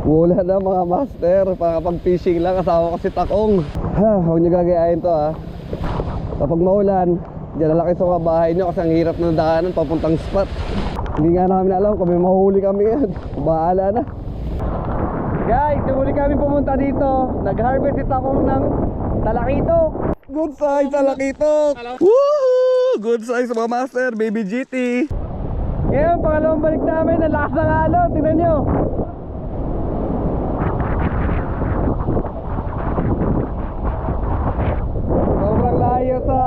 Wala na mga master, pakapag-fishing lang kasama ko si Takong. Ha, huwag niyo gagayain to ha. Kapag maulan, dyan na sa mga bahay niyo kasi ang hirap ng daanan papuntang spot. Hindi nga namin alam kung may mahuli kami ngayon. Bahala na. Guys, yung huli kami pumunta dito, nag-harvest si Takong ng talakito. Good size talakito. Woohoo! Good size mga master, baby GT. Ngayon, pangalawang balik namin, ang lakas ng alon, tingnan nyo. Sobrang layo sa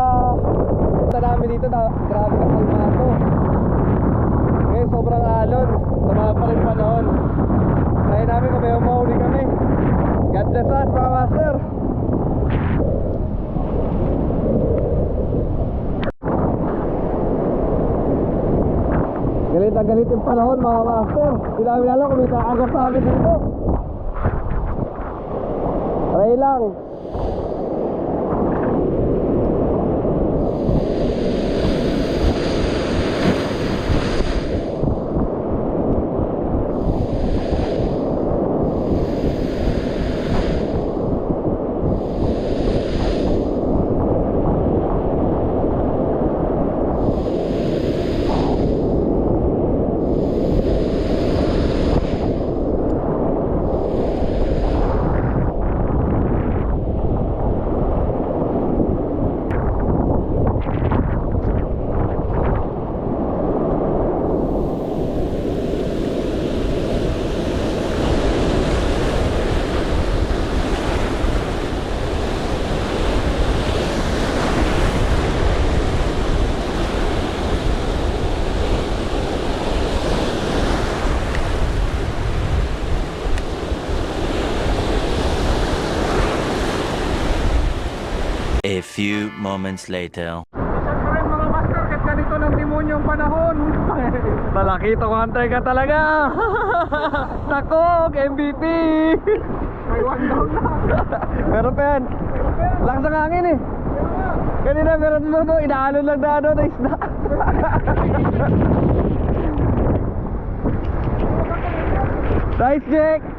punta namin dito na grabe ka kalmado. Ngayon sobrang alon sa mga pa rin panahon. Kaya umahuli kami. God bless us mga master. Galit na galit yung panahon mga master. Hindi namin alam kung may kaagap sa amin dito. Try lang. Few moments later. Ganito ng demonyo ang panahon. Malakito ko hunter ka talaga. Takog, MVP. May one down na. Meron pa yan. Lakas ng hangin eh. Kanina meron doon, no, inaalon lang na ano na isda. nice, Jake.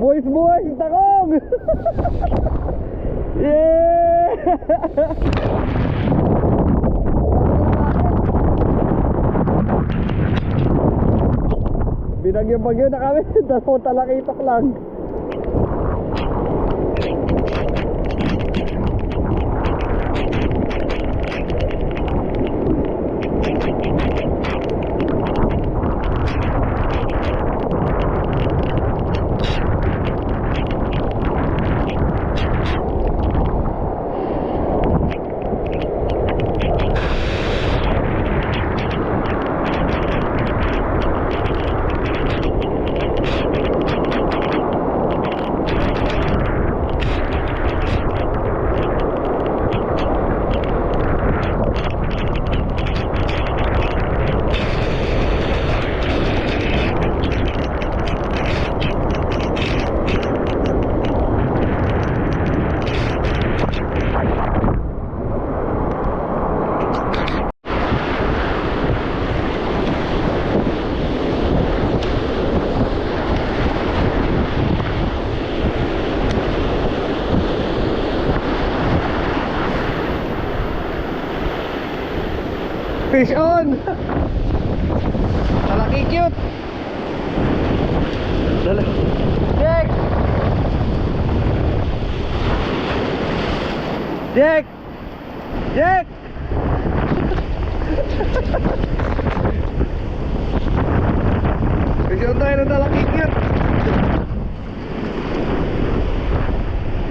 Boys, boys, takong! yeah! Binagyo-bagyo na kami, dalawang talakitok lang. Fish on! Malaki cute! Dala. Jack! Jack! Jack! Fish on tayo ng malaki cute!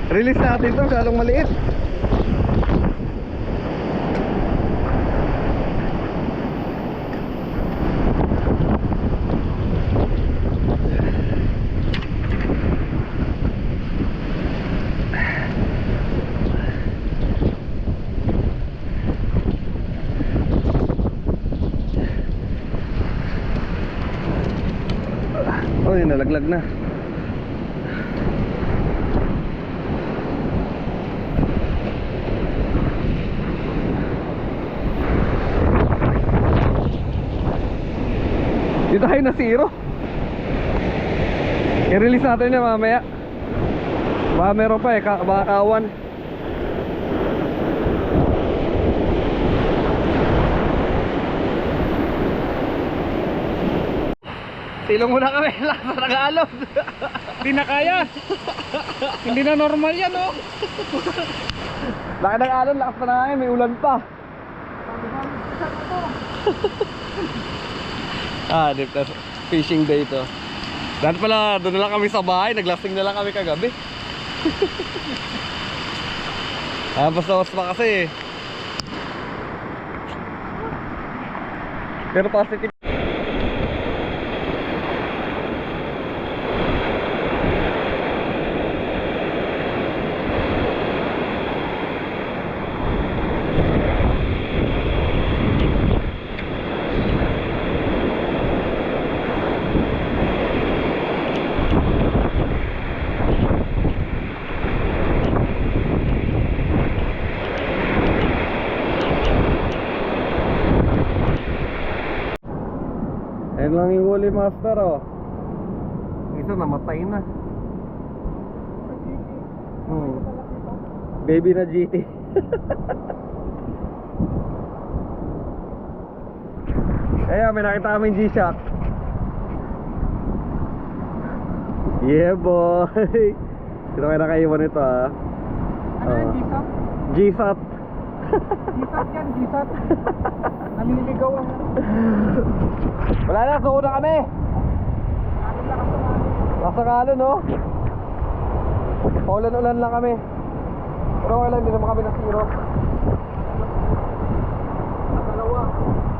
Release natin to, masyadong maliit. Nalaglag na. Dito tayo na zero. I-release natin yan mamaya. Baka meron pa eh, ka baka kawan. Silong muna kami, lakas na nag-aalog. Hindi na kaya. Hindi na normal yan, oh. Laki ng alon, lakas pa na ngayon, may ulan pa. ah, di pa. Fishing day to. Dahil pala, doon na lang kami sa bahay, naglasing na lang kami kagabi. ah, basta pa kasi eh. Pero positive. Ayun lang yung huli master oh. Isa namatay na. Hmm. Baby na GT. Kaya may nakita kami G-Shock. Yeah boy. Sino kaya nakaiwan ito ah? Ano yan, Oh. Gisat? Gisat yan, Gisat. Naliligaw ang Wala na, suko na kami. Nasa kalo no? Paulan-ulan lang kami. Pero lang, hindi naman kami na zero. dalawa.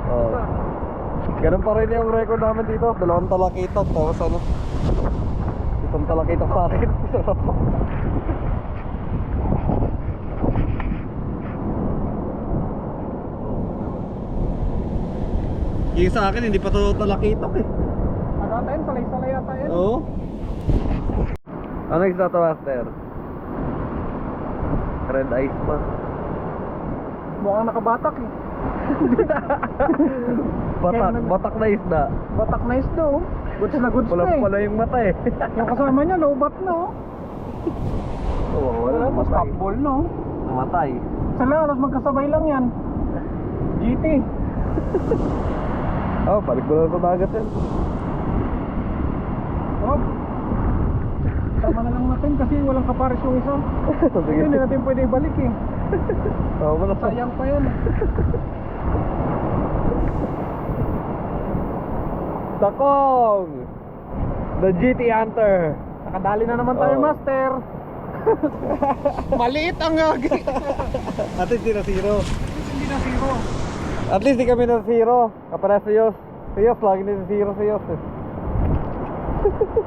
Oh. Ganun pa rin yung record namin dito. Dalawang talakitok, tapos ano? Isang talakitok sa akin. Yung sa akin, hindi pa to talakitok eh. Agata yun, salay-salay yata yan. Oo. Ano isda to, Master? Red eyes pa. Mukhang nakabatak eh. Batak, batak na isda. Batak na isdo. oh. Goods na goods Wala na eh. pala yung mata eh. Yung kasama niya, lobat na oh. Oo, wala Tapos matay. popball no. Matay. Sa lalas, magkasabay lang yan. GT. Oh, balik mo lang sa dagat yan. Oh. Tama na lang natin kasi walang kapares yung isa. Sige. Hindi natin pwede ibalik eh. Oo, wala sa... Sayang pa yan. Takong! The GT Hunter. Nakadali na naman tayo, Oh. master. Maliit ang agi. At least di na zero. Hindi na zero. At least di kami na zero. Kapara sa Yos. Sa Yos, lagi na zero sa Yos eh.